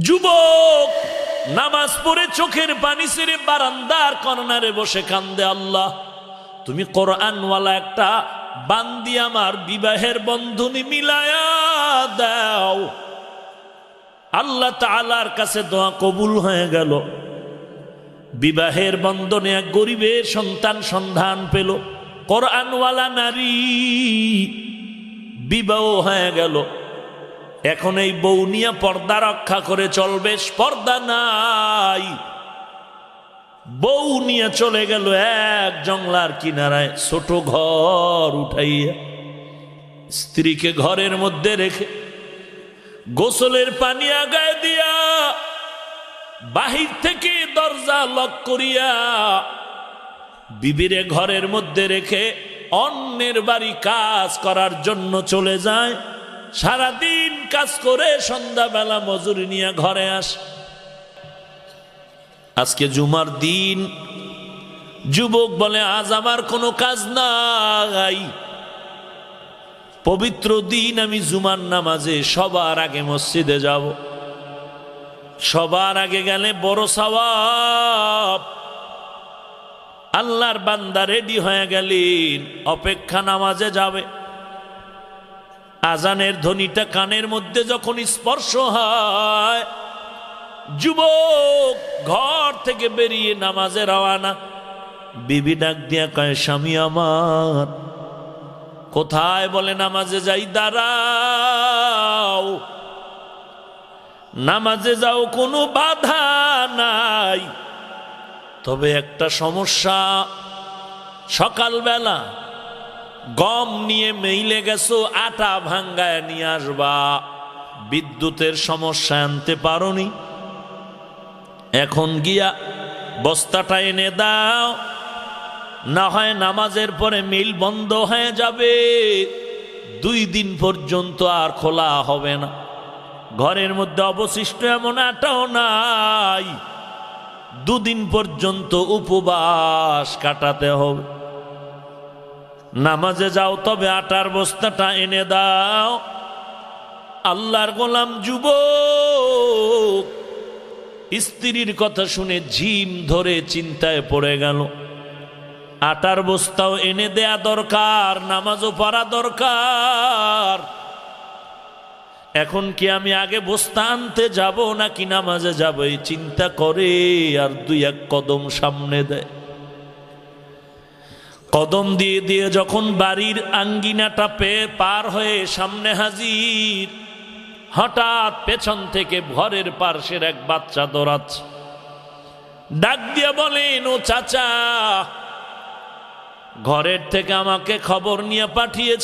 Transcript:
যুবক, নামাজ পড়ে চোখের পানি সেরে বারান্দার কর্নারে বসে কান্দে আল্লাহ। তুমি কোরআনওয়ালা একটা বান্দি আমার বিবাহের বন্ধনী মিলায়া দাও। আল্লাহ তাআলার কাছে দোয়া কবুল হয়ে গেল। বিবাহের বন্ধনে এক গরিবের সন্তান সন্ধান পেল। কোরআনওয়ালা নারী বিবাহ হয়ে গেল। এখন এই বউ নিয়ে পর্দা রক্ষা করে চলবে, পর্দা নাই। বউ নিয়ে চলে গেল এক জংলার কিনারায়, ছোট ঘর উঠাইয়া স্ত্রীকে ঘরের মধ্যে রেখে গোসলের পানি আগায় দিয়া বাহির থেকে দরজা লক করিয়া বিবিরে ঘরের মধ্যে রেখে অন্যের বাড়ি কাজ করার জন্য চলে যায়। সারাদিন কাজ করে সন্ধ্যাবেলা মজুরি নিয়ে ঘরে আস। আজকে জুমার দিন। যুবক বলে, আজ আমার কোনো কাজ নাই। পবিত্র দিন আমি জুমার নামাজে সবার আগে মসজিদে যাব। সবার আগে গেলে বড় সওয়াব। আল্লাহর বান্দা রেডি হয়ে গেলেন, অপেক্ষা নামাজে যাবে। আজানের ধ্বনিটা কানের মধ্যে যখন স্পর্শ হয়, যুবক ঘর থেকে বেরিয়ে নামাজে রওয়ানা। বিবি ডাক দিয়া কয়, স্বামী আমার, কোথায় বলে নামাজে যাই? দাঁড়াও। নামাজে যাও, কোনো বাধা নাই। তবে একটা সমস্যা, সকালবেলা গম নিয়ে মেইলে গেছো, আটা ভাঙ্গায় নিয়ে আসবা। বিদ্যুতের সমস্যা আনতে পারোনি। এখন গিয়া বস্তাটা এনে দাও, না হয় নামাজের পরে মিল বন্ধ হয়ে যাবে। দুই দিন পর্যন্ত আর খোলা হবে না। ঘরের মধ্যে অবশিষ্ট এমন আটাও নাই। দুদিন পর্যন্ত উপবাস কাটাতে হবে। নামাজে যাও, তবে আটার বস্তাটা এনে দাও। আল্লাহর গোলাম যুব স্ত্রীর কথা শুনে ঝিম ধরে চিন্তায় পড়ে গেল। আটার বস্তাও এনে দেয়া দরকার, নামাজও পড়া দরকার। এখন কি আমি আগে বস্তা আনতে যাব নাকি নামাজে যাব? এই চিন্তা করে আর দুই এক কদম সামনে দেয়। কদম দিয়ে দিয়ে যখন বাড়ির আঙ্গিনাটা পেয়ে পার হয়ে সামনে হাজির, হঠাৎ পেছন থেকে ঘরের পার্শ্বের এক বাচ্চা দৌড়াচ্ছে। ডাক দিয়ে বলেন, ও চাচা, ঘরের থেকে আমাকে খবর নিয়ে পাঠিয়েছে